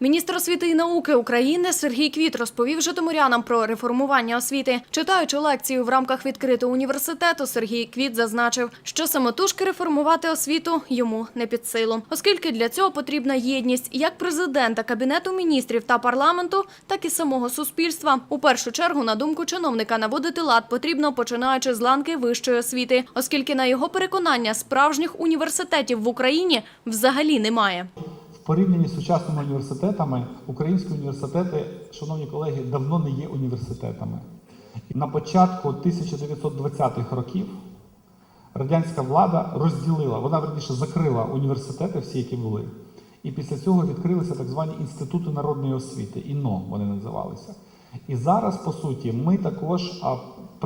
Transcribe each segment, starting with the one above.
Міністр освіти і науки України Сергій Квіт розповів житомирянам про реформування освіти. Читаючи лекцію в рамках відкритого університету, Сергій Квіт зазначив, що самотужки реформувати освіту йому не під силу, оскільки для цього потрібна єдність як президента, кабінету міністрів та парламенту, так і самого суспільства. У першу чергу, на думку чиновника, наводити лад потрібно починаючи з ланки вищої освіти, оскільки на його переконання справжніх університетів в Україні взагалі немає. Порівнянні з сучасними університетами, українські університети, шановні колеги, давно не є університетами. На початку 1920-х років радянська влада розділила, вона верніше закрила університети, всі, які були. І після цього відкрилися так звані інститути народної освіти, ІНО вони називалися. І зараз, по суті, ми також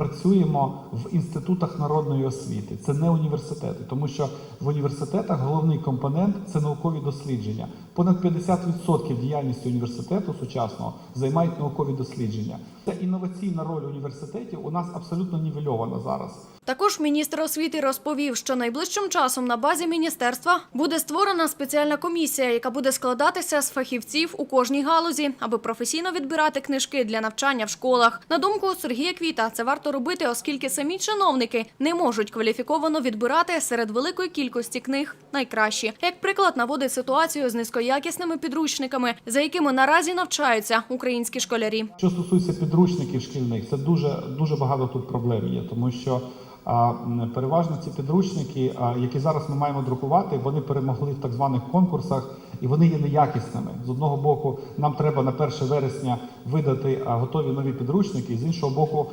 працюємо в інститутах народної освіти. Це не університети, тому що в університетах головний компонент це наукові дослідження. Понад 50% діяльності університету сучасного займають наукові дослідження. Це інноваційна роль університетів у нас абсолютно нівельована зараз. Також міністр освіти розповів, що найближчим часом на базі міністерства буде створена спеціальна комісія, яка буде складатися з фахівців у кожній галузі, аби професійно відбирати книжки для навчання в школах. На думку Сергія Квіта, це варто робити, оскільки самі чиновники не можуть кваліфіковано відбирати серед великої кількості книг найкращі. Як приклад наводить ситуацію з низькоякісними підручниками, за якими наразі навчаються українські школярі. Що стосується підручників шкільних, це дуже дуже багато тут проблем є, тому що переважно ці підручники, які зараз ми маємо друкувати, вони перемогли в так званих конкурсах і вони є неякісними. З одного боку, нам треба на 1 вересня видати готові нові підручники, з іншого боку,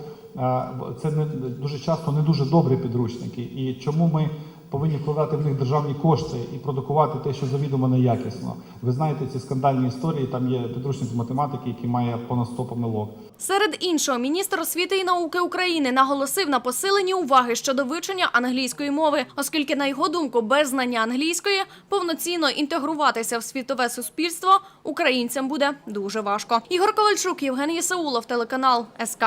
це не дуже часто не дуже добрі підручники. І чому ми повинні вкладати в них державні кошти і продукувати те, що завідомо неякісно? Ви знаєте ці скандальні історії. Там є підручник з математики, який має понад 100 помилок. Серед іншого, міністр освіти і науки України наголосив на посиленні уваги щодо вивчення англійської мови, оскільки, на його думку, без знання англійської повноцінно інтегруватися в світове суспільство українцям буде дуже важко. Ігор Ковальчук, Євгеній Саулов, телеканал СК.